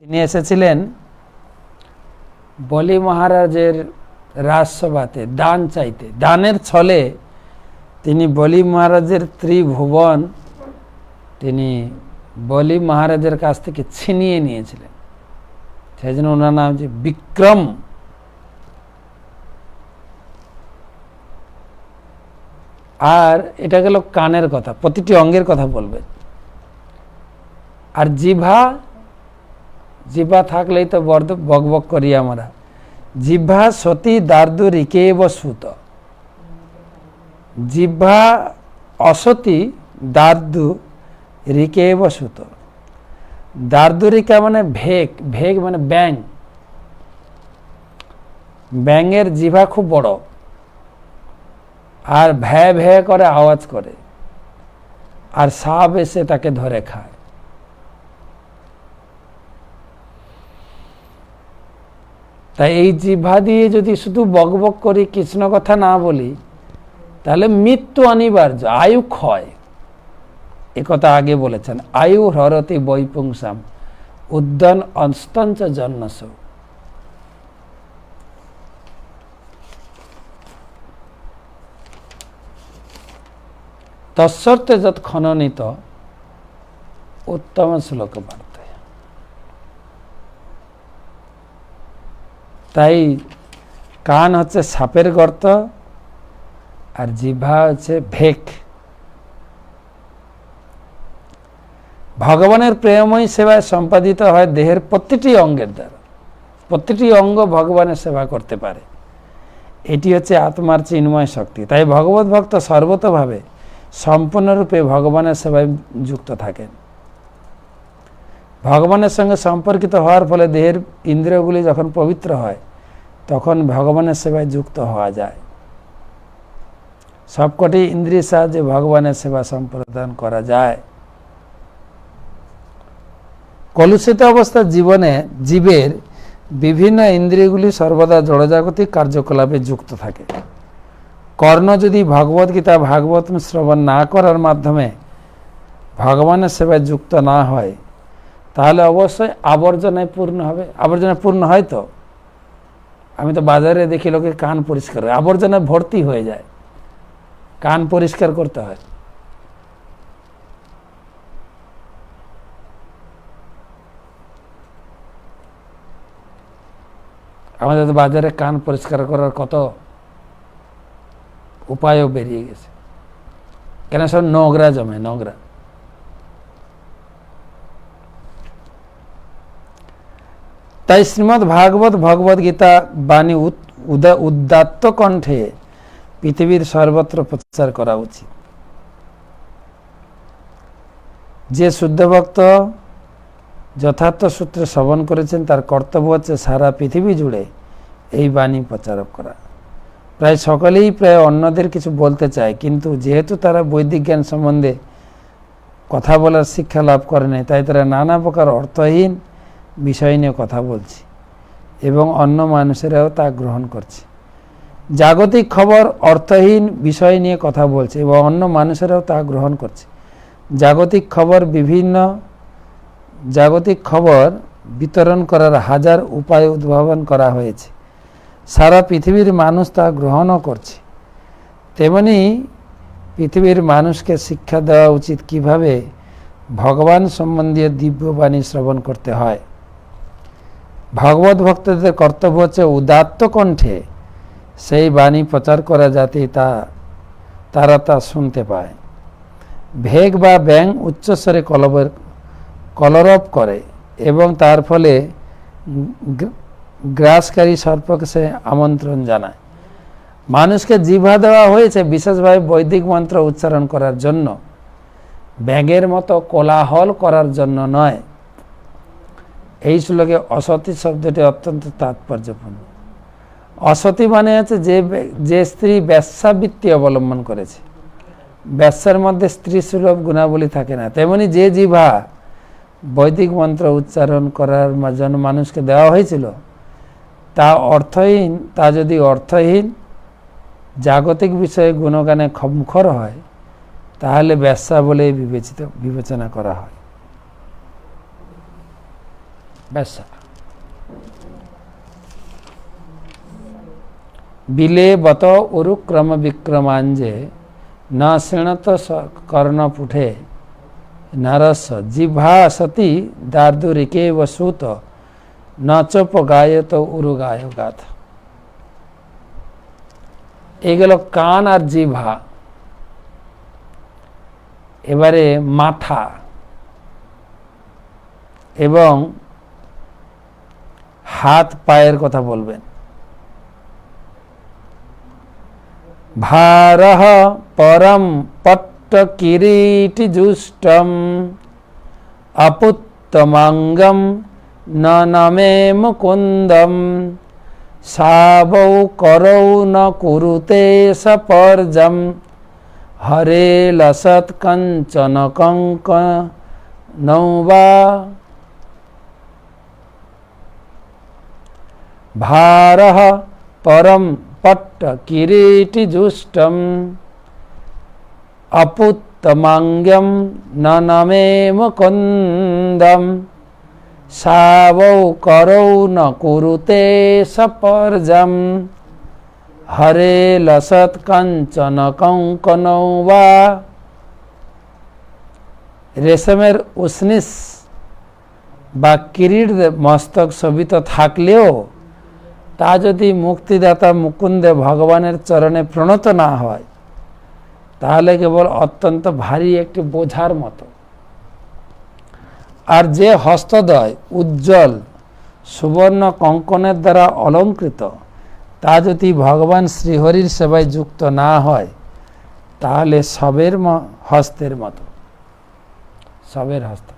তিনি এসেছিলেন বলি মহারাজের রাজসভাতে, দান চাইতে। দানের ছলে তিনি বলি মহারাজের ত্রিভুবন তিনি বলি মহারাজের কাছ থেকে ছিনিয়ে নিয়েছিলেন। সেই জন্য ওনার নাম যে বিক্রম। আর এটা গেল কানের কথা, প্রতিটি অঙ্গের কথা বলবে। আর জিভা জিভা থাকলেই তো বর্দ বক বক করি আমরা। জিভা সতী দার্দু রিকে সুত জিভা অসতী দার্দু রিকে সুত দার্দুরিকা মানে ভেগ ভেগ মানে ব্যাং। ব্যাঙের জিভা খুব বড়। আর ভ্যা ভ্যা করে আওয়াজ করে। আর সাপ এসে তাকে ধরে খায়। তাই এই জিভা দিয়ে যদি শুধু বকবক করি কৃষ্ণ কথা না বলি, তাহলে মৃত্যু অনিবার্য, আয়ু ক্ষয়। কথা আগে বলেছেন, আয়ু হরতি বৈপুংসাম, উদ্যান অস্তঞ্চ জন্মস। তৎসর্তে যত খননিত, উত্তম শ্লোক তাই কান হচ্ছে সাপের গর্ত আর জিভা হচ্ছে ভেক। ভগবানের প্রেমময় সেবায় সম্পাদিত হয় দেহের প্রতিটি অঙ্গের দ্বারা। প্রতিটি অঙ্গ ভগবানের সেবা করতে পারে। এটি হচ্ছে আত্মার চিন্ময় শক্তি। তাই ভগবত ভক্ত সর্বতভাবে সম্পূর্ণরূপে ভগবানের সেবায় যুক্ত থাকেন। ভগবানের সঙ্গে সম্পর্কিত হওয়ার ফলে দেহের ইন্দ্রিয়গুলি যখন পবিত্র হয়, তখন ভগবানের সেবায় যুক্ত হওয়া যায়। সবকটি ইন্দ্রিয় সাহায্যে ভগবানের সেবা সম্প্রদান করা যায়। কলুষিত অবস্থার জীবনে জীবের বিভিন্ন ইন্দ্রিয়গুলি সর্বদা জড়জাগতিক কার্যকলাপে যুক্ত থাকে। কর্ণ যদি ভগবদ্গীতা ভাগবত শ্রবণ না করার মাধ্যমে ভগবানের সেবায় যুক্ত না হয় তাহলে অবশ্যই আবর্জনায় পূর্ণ হবে। আবর্জনা পূর্ণ হয় তো? আমি তো বাজারে দেখি লোকে কান পরিষ্কার হয়। আবর্জনায় ভর্তি হয়ে যায়। কান পরিষ্কার করতে হয়। আমাদের বাজারে কান পরিষ্কার করার কত উপায়ও বেরিয়ে গেছে। কেন সব নোংরা জমে, নোংরা। তাই শ্রীমৎ ভাগবত ভগবত গীতা বাণী উদাত্ত কণ্ঠে পৃথিবীর সর্বত্র প্রচার করা উচিত। যে শুদ্ধ ভক্ত যথার্থ সূত্রে শ্রবণ করেছেন, তার কর্তব্য হচ্ছে সারা পৃথিবী জুড়ে এই বাণী প্রচারক করা। প্রায় সকলেই প্রায় অন্যদের কিছু বলতে চায়, কিন্তু যেহেতু তারা বৈদিক জ্ঞান সম্বন্ধে কথা বলার শিক্ষা লাভ করে নাই, তাই তারা নানা প্রকার অর্থহীন বিষয় নিয়ে কথা বলছে এবং অন্য মানুষেরাও তা গ্রহণ করছে। জাগতিক খবর অর্থহীন বিষয় নিয়ে কথা বলছে এবং অন্য মানুষেরাও তা গ্রহণ করছে। জাগতিক খবর বিভিন্ন, জাগতিক খবর বিতরণ করার হাজার উপায় উদ্ভাবন করা হয়েছে। সারা পৃথিবীর মানুষ তা গ্রহণও করছে। তেমনি পৃথিবীর মানুষকে শিক্ষা দেওয়া উচিত কীভাবে ভগবান সম্বন্ধীয় দিব্যবাণী শ্রবণ করতে হয়। ভগবত ভক্তদের কর্তব্য হচ্ছে উদাত্ত কণ্ঠে সেই বাণী প্রচার করা যাতে তা, তারা তা শুনতে পায়। ভেগ বা ব্যাং উচ্চস্বরে কলবের, কলরব করে এবং তার ফলে গ্রাসকারী সর্পকে সে আমন্ত্রণ জানায়। মানুষকে জিভা দেওয়া হয়েছে বিশেষভাবে বৈদিক মন্ত্র উচ্চারণ করার জন্য। ব্যাঙের মতো কোলাহল করার জন্য নয়। এই শ্লোকে অসতী শব্দটি অত্যন্ত তাৎপর্যপূর্ণ। অসতী মানে হচ্ছে যে যে স্ত্রী ব্যবসাবৃত্তি অবলম্বন করেছে। ব্যবসার মধ্যে স্ত্রী সুলভ গুণাবলী থাকে না। তেমনি যে জিভা বৈদিক মন্ত্র উচ্চারণ করার জন্য মানুষকে দেওয়া হয়েছিল, তা অর্থহীন, তা যদি অর্থহীন, জাগতিক বিষয়ে গুণগানে মুখর হয়, তাহলে ব্যবসা বলে বিবেচিত, বিবেচনা করা হয়। বিলে বত উরুক্রম বিক্রমাঞ্জে, ন শৃণত কর্ণপুঠে নরস জিহ্বা সতি দার্দুরিকে বসুত, ন চোপ গায়ত উরু গায় গাথ এগুলো কান আর জিভা এবারে মাথা। এবং হাত পায়ের কথা বলবেন। ভারহ পরম পট্ট কিরীটি জুষ্টম অপুত্তমাঙ্গম ন নমে মুকুন্দম সাবৌ করৌ ন কুরুতে সপর্জম হরে লসৎ কঞ্চন কঙ্ক নৌবা भारः परं पट्ट किरीटिजुष्टम् अपुत्तमाङ्ग्यं न नमे मुकुन्दं सावौ करौ न कुरुते सपर्जं हरे लसत् कञ्चन कङ्कनौ वा রেশমের উসনিস বা কিরিট মস্তক শোভিত থাকলেও তা যদি মুক্তিদাতা মুকুন্দে ভগবানের চরণে প্রণত না হয়, তাহলে কেবল অত্যন্ত ভারী একটি বোঝার মতো। আর যে হস্তদয় উজ্জ্বল, সুবর্ণ কঙ্কনের দ্বারা অলঙ্কৃত, তা যদি ভগবান শ্রীহরির সেবায় যুক্ত না হয়, তাহলে সবের হস্তের মতো। সবের হস্ত।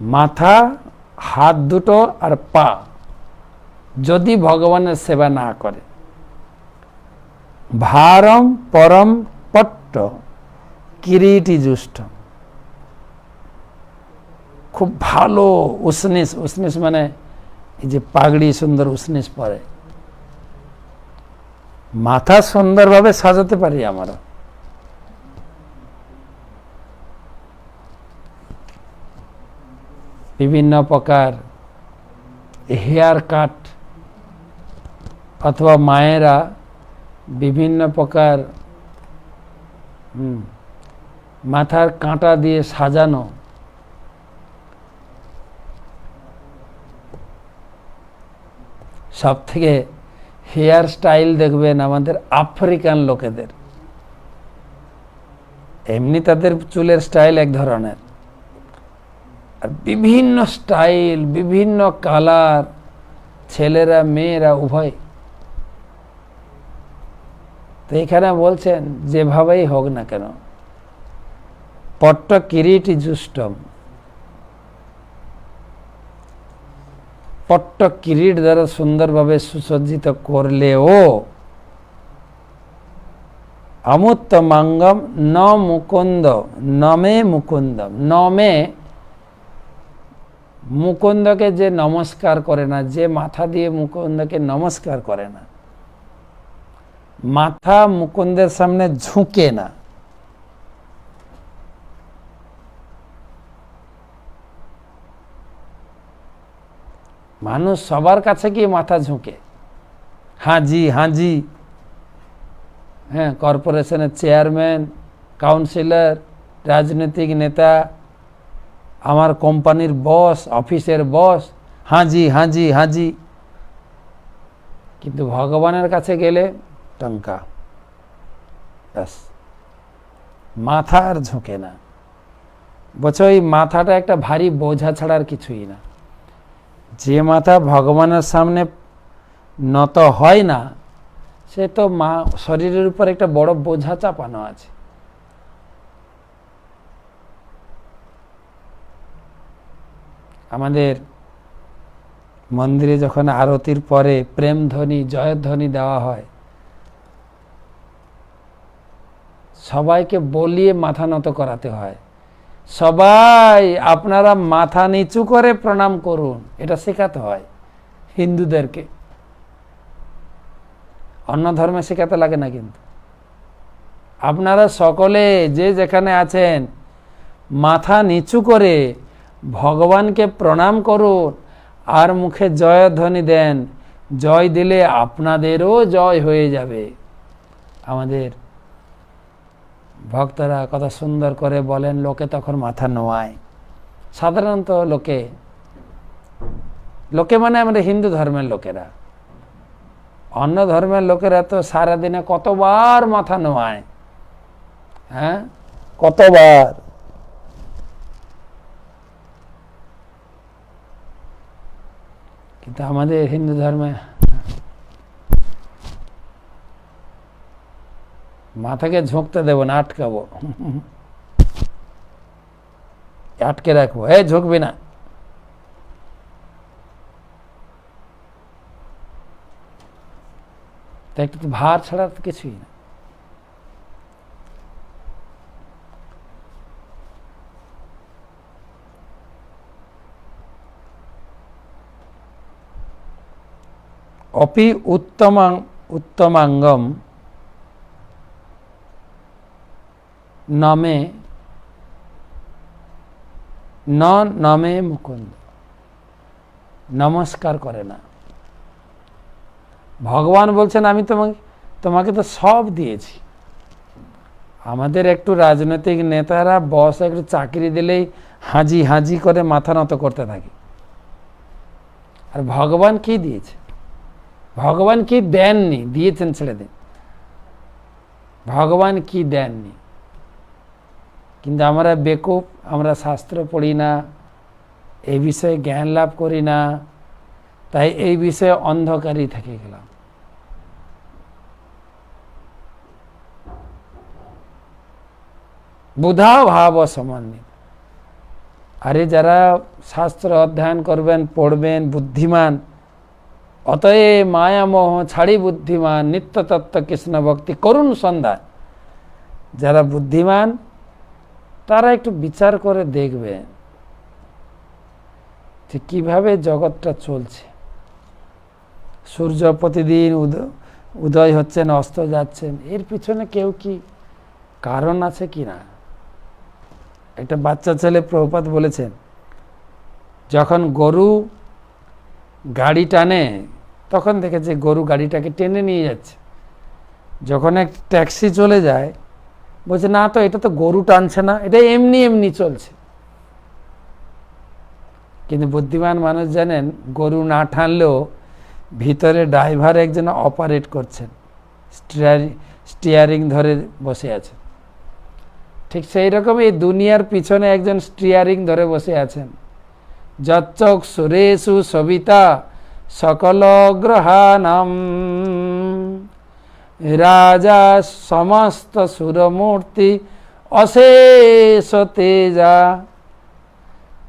মাথা, হাত দুটো আর পা যদি ভগবানের সেবা না করে। ভারম পরম পট্ট কিরিটি জুষ্ট খুব ভালো উসনিস উসনিস মানে এই যে পাগড়ি সুন্দর উসনিস পরে। মাথা সুন্দরভাবে সাজাতে পারি আমরা। বিভিন্ন প্রকার হেয়ার কাট অথবা মায়েরা বিভিন্ন প্রকার মাথার কাঁটা দিয়ে সাজানো। সব থেকে হেয়ার স্টাইল দেখবেন আমাদের আফ্রিকান লোকেদের। এমনি তাদের চুলের স্টাইল এক ধরনের। আর বিভিন্ন স্টাইল, বিভিন্ন কালার, ছেলেরা, মেয়েরা, উভয়। তো এখানে বলছেন, যেভাবেই হোক না কেন পট্ট কিরিটি জুষ্টম। পট্ট কিরিট দ্বারা সুন্দরভাবে সুসজ্জিত করলেও অমুত্ত মাঙ্গম ন মুকুন্দ, নমে মুকুন্দম নমে মুকুন্দকে যে নমস্কার করে না, যে মাথা দিয়ে মুকুন্দকে নমস্কার করে না, মাথা মুকুন্দের সামনে ঝুঁকে না। মানুষ সবার কাছে কি মাথা ঝুঁকে? হাজি হাজি হ্যাঁ কর্পোরেশনের চেয়ারম্যান কাউন্সিলর রাজনৈতিক নেতা আমার কোম্পানির বস, অফিসের বস হাজি হাজি হাজি কিন্তু ভগবানের কাছে গেলে টঙ্কা। ব্যাস। মাথা আর ঝুঁকে না। বলছে ওই মাথাটা একটা ভারী বোঝা ছাড়া আর কিছুই না। যে মাথা ভগবানের সামনে নত হয় না, সে তো মা, শরীরের উপর একটা বড় বোঝা চাপানো আছে। আমাদের মন্দিরে যখন আরতির পরে প্রেম ধ্বনি জয়ধ্বনি দেওয়া হয়, সবাইকে বলিয়ে মাথা নত করাতে হয়। সবাই আপনারা মাথা নিচু করে প্রণাম করুন, এটা শেখাতে হয় হিন্দুদেরকে। অন্য ধর্মে শেখাতে লাগে না কিন্তু। আপনারা সকলে যে যেখানে আছেন, মাথা নিচু করে ভগবানকে প্রণাম করুন, আর মুখে জয়ধ্বনি দেন। জয় দিলে আপনাদেরও জয় হয়ে যাবে। আমাদের ভক্তরা কত সুন্দর করে বলেন, লোকে তখন মাথা নোয়ায়। সাধারণত লোকে লোকে মানে আমাদের হিন্দু ধর্মের লোকেরা। অন্য ধর্মের লোকেরা তো সারাদিনে কতবার মাথা নোয়ায় হ্যাঁ? কতবার? কিন্তু আমাদের হিন্দু ধর্মে। মাথাকে ঝুঁকতে দেবো না, আটকাবো। আটকে রাখব। এ ঝুঁকবি না। একটু ভার ছাড়া কিছুই না। অপি উত্তমাং, উত্তমাঙ্গম নমে ন নমে মুকুন্দ। নমস্কার করে না। ভগবান বলছেন, আমি তোমাকে তোমাকে তো সব দিয়েছি। আমাদের একটু রাজনৈতিক নেতারা বস একটু চাকরি দিলেই হাজি হাজি করে মাথা নত করতে থাকে। আর ভগবান কি দিয়েছে? ভগবান কি দেননি? দিয়েছেন ছেড়ে দিন ভগবান কি দেননি? কিন্তু আমরা বেকুব, আমরা শাস্ত্র পড়ি না, এই বিষয়ে জ্ঞান লাভ করি না, তাই এই বিষয়ে অন্ধকারই থেকে গেলাম। বুধা ভাব সমান্বিত আরে যারা শাস্ত্র অধ্যয়ন করবেন, পড়বেন, বুদ্ধিমান অতএ মায়ামোহ ছাড়ি বুদ্ধিমান নিত্য তত্ত্ব কৃষ্ণ ভক্তি করুণ সন্ধ্যা যারা বুদ্ধিমান, তারা একটু বিচার করে দেখবে যে কীভাবে জগৎটা চলছে। সূর্য প্রতিদিন উদয় হচ্ছেন, অস্ত যাচ্ছেন, এর পিছনে কেউ কি কারণ আছে কি না? একটা বাচ্চা ছেলে প্রভুপাত বলেছেন, যখন গরু গাড়ি টানে, তখন দেখেছে গরু গাড়িটাকে টেনে নিয়ে যাচ্ছে। যখন এক ট্যাক্সি চলে যায়, বলছে, না তো, এটা তো গরু টানছে না, এটা এমনি এমনি চলছে। কিন্তু বুদ্ধিমান মানুষ জানেন, গরু না টানলেও ভিতরে ড্রাইভার একজন অপারেট করছেন, স্টিয়ারিং ধরে বসে আছে ঠিক সেই রকম এই দুনিয়ার পিছনে একজন স্টিয়ারিং ধরে বসে আছেন। যচ্চক সুরেশু সবিতা সকল গ্রহানাম রাজা সমস্ত সুরমূর্তি অশেষ তেজা।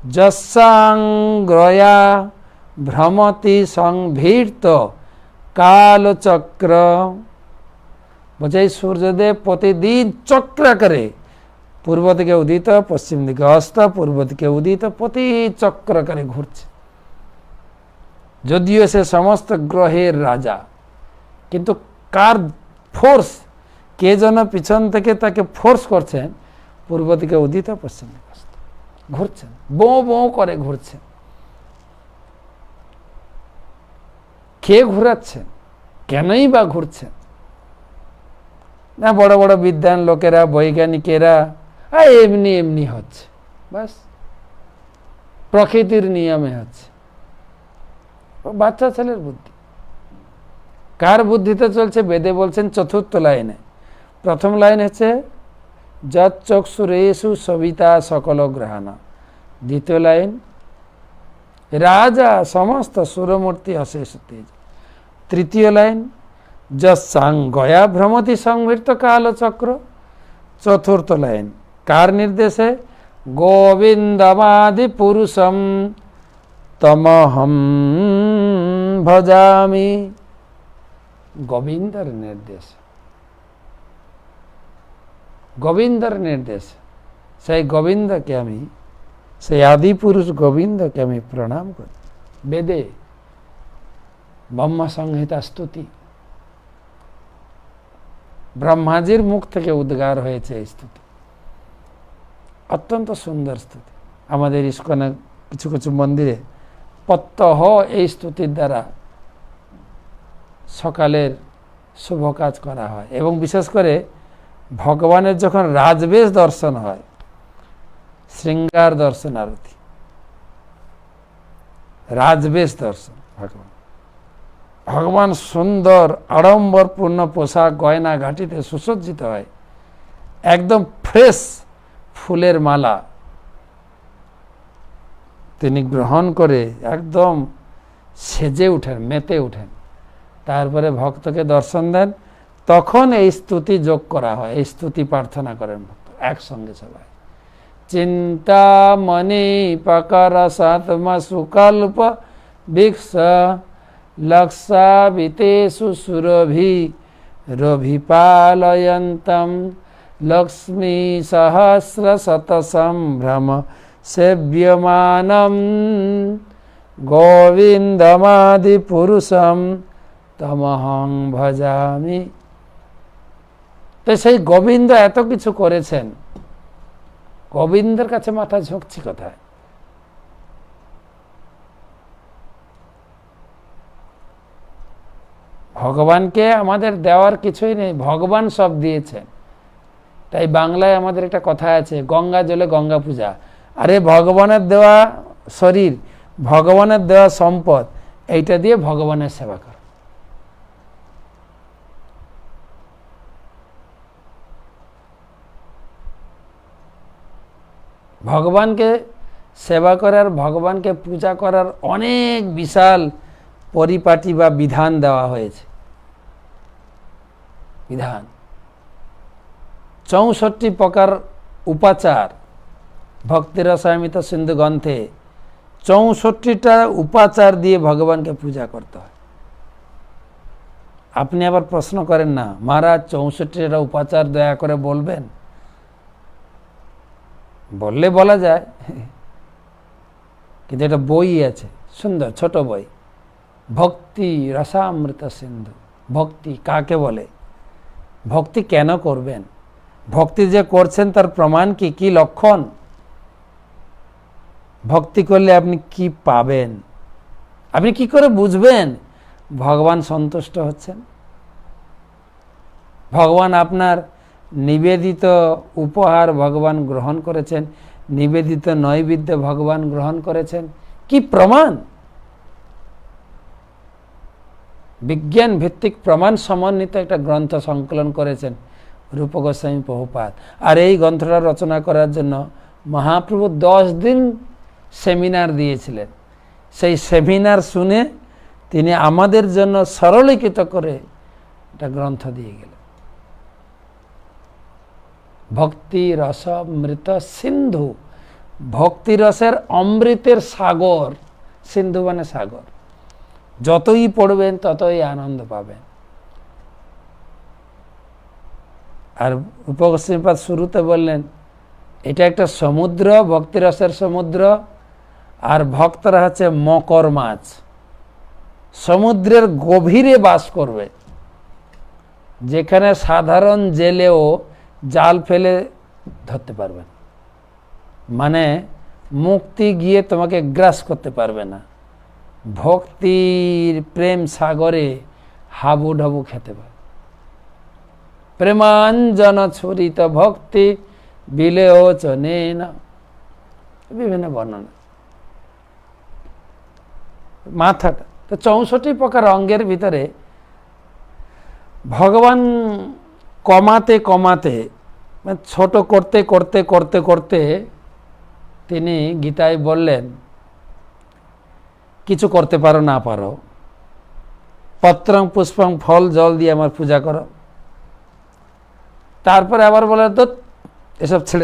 যসাঙ্গ্রয়া ভ্রমতি সংভীর্ত কালচক্র। বলছে সূর্যদেব প্রতিদিন চক্রাকারে পূর্ব দিকে উদিত, পশ্চিম দিকে অস্ত, পূর্ব দিকে উদিত, প্রতি চক্রাকারে ঘুরছে। যদিও সে সমস্ত গ্রহের রাজা, কিন্তু কার ফোর্স কে যেন পিছন থেকে তাকে ফোর্স করছেন, পূর্ব দিকে উদিত, পশ্চিম দিকে অস্ত। ঘুরছেন বো বো করে ঘুরছেন। কে ঘুরাচ্ছেন? কেনই বা ঘুরছেন? না, বড় বড় বিদ্যান লোকেরা, বৈজ্ঞানিকেরা এমনি এমনি হচ্ছে। বাস। প্রকৃতির নিয়মে হচ্ছে। বাচ্চা ছেলের বুদ্ধি। কার বুদ্ধিতে চলছে বেদে বলছেন চতুর্থ লাইনে। প্রথম লাইন হচ্ছে, যৎ চক্ষুরেশু সবিতা সকল গ্রহাণা। দ্বিতীয় লাইন, রাজা সমস্ত সুরমূর্তি অশেষ তেজ। তৃতীয় লাইন গয়া ভ্রমতি সংবৃত কালচক্র। চতুর্থ লাইন কার নির্দেশে? গোবিন্দমাদি পুরুষম তমহম ভজামি। গোবিন্দর নির্দেশ। গোবিন্দর নির্দেশ। সেই গোবিন্দকে আমি, সেই আদি পুরুষ গোবিন্দকে আমি প্রণাম করি। বেদে ব্রহ্ম সংহিতা স্তুতি। ব্রহ্মাজির মুখ থেকে উদ্গার হয়েছে এই স্তুতি। অত্যন্ত সুন্দর স্তুতি। আমাদের ইস্কনে কিছু কিছু মন্দিরে প্রত্যহ এই স্তুতির দ্বারা সকালের শুভ কাজ করা হয় এবং বিশেষ করে ভগবানের যখন রাজবেশ দর্শন হয়, শৃঙ্গার দর্শন আরতি, রাজবেশ দর্শন, ভগবান। ভগবান সুন্দর, আড়ম্বরপূর্ণ পোশাক, গয়না, ঘাটিতে সুসজ্জিত হয়, একদম ফ্রেশ ফুলের মালা তিনি গ্রহণ করে একদম সেজে উঠেন, মেতে উঠেন। তারপরে ভক্তকে দর্শন দেন। তখন এই স্তুতি যোগ করা হয়, এই স্তুতি প্রার্থনা করেন ভক্ত একসঙ্গে সবাই। চিন্তামণি পাকার সাতমা সুকল্প বিক্ষ লক্ষাবিতেষু সুরভি রভিপালয়ন্তম লক্ষ্মী সহস্র শত সম্ভ্রম সেব্যমানম গোবিন্দমাদি পুরুষম তমহং ভজামি তো সেই গোবিন্দ এত কিছু করেছেন গোবিন্দের কাছে মাথা ঝুঁকছি কোথায় ভগবানকে আমাদের দেওয়ার কিছুই নেই ভগবান সব দিয়েছেন তাই বাংলায় আমাদের একটা কথা আছে, গঙ্গা জলে গঙ্গা পূজা। আরে ভগবানের দেওয়া শরীর, ভগবানের দেওয়া সম্পদ, এইটা দিয়ে ভগবানের সেবা কর। ভগবানকে সেবা করার, ভগবানকে পূজা করার অনেক বিশাল পরিপাটি বা বিধান দেওয়া হয়েছে। বিধান। চৌষট্টি প্রকার উপাচার ভক্তির রসায়মিত সিন্ধু গ্রন্থে চৌষট্টিটা উপাচার দিয়ে ভগবানকে পূজা করতে হয়। আপনি আবার প্রশ্ন করেন না, মহারাজ চৌষট্টিটা উপাচার দয়া করে বলবেন? বললে বলা যায়, কিন্তু এটা বই আছে, সুন্দর, ছোট বই। ভক্তি রসামৃত সিন্ধু, ভক্তি কাকে বলে? ভক্তি কেন করবেন? ভক্তি যে করছেন তার প্রমাণ কি? কি লক্ষণ? ভক্তি করলে আপনি কি পাবেন? আপনি কি করে বুঝবেন? ভগবান সন্তুষ্ট হচ্ছেন। ভগবান আপনার নিবেদিত উপহার ভগবান গ্রহণ করেছেন, নিবেদিত নৈবেদ্য ভগবান গ্রহণ করেছেন। কি প্রমাণ? বিজ্ঞান ভিত্তিক প্রমাণ সমন্বিত একটা গ্রন্থ সংকলন করেছেন। রূপ গোস্বামী বহুপাত আর এই গ্রন্থটা রচনা করার জন্য মহাপ্রভু দশ দিন সেমিনার দিয়েছিলেন। সেই সেমিনার শুনে তিনি আমাদের জন্য সরলীকৃত করে একটা গ্রন্থ দিয়ে গেলেন। ভক্তি রস মৃত সিন্ধু। ভক্তি রসের অমৃতের সাগর, সিন্ধু মানে সাগর। যতই পড়বেন ততই আনন্দ পাবেন। আর উপকশ্মীপাত শুরুতে বললেন, এটা একটা সমুদ্র, ভক্তিরসের সমুদ্র, আর ভক্তরা হচ্ছে মকর মাছ। সমুদ্রের গভীরে বাস করবে। যেখানে সাধারণ জেলেও জাল ফেলে ধরতে পারবেন মানে মুক্তি গিয়ে তোমাকে গ্রাস করতে পারবে না। ভক্তির প্রেম সাগরে হাবু ঢাবু খেতে পারে প্রেমাঞ্জন ছুরিত ভক্তি বিলেও চনে না বিভিন্ন বর্ণনা। মাথাটা। তো চৌষট্টি প্রকার অঙ্গের ভিতরে ভগবান কমাতে কমাতে মানে ছোট করতে করতে করতে করতে তিনি গীতায় বললেন, কিছু করতে পারো, না পারো। পত্রং পুষ্পং ফল জল দিয়ে আমার পূজা করো। তারপরে আবার বলে তো এসব ছেড়ে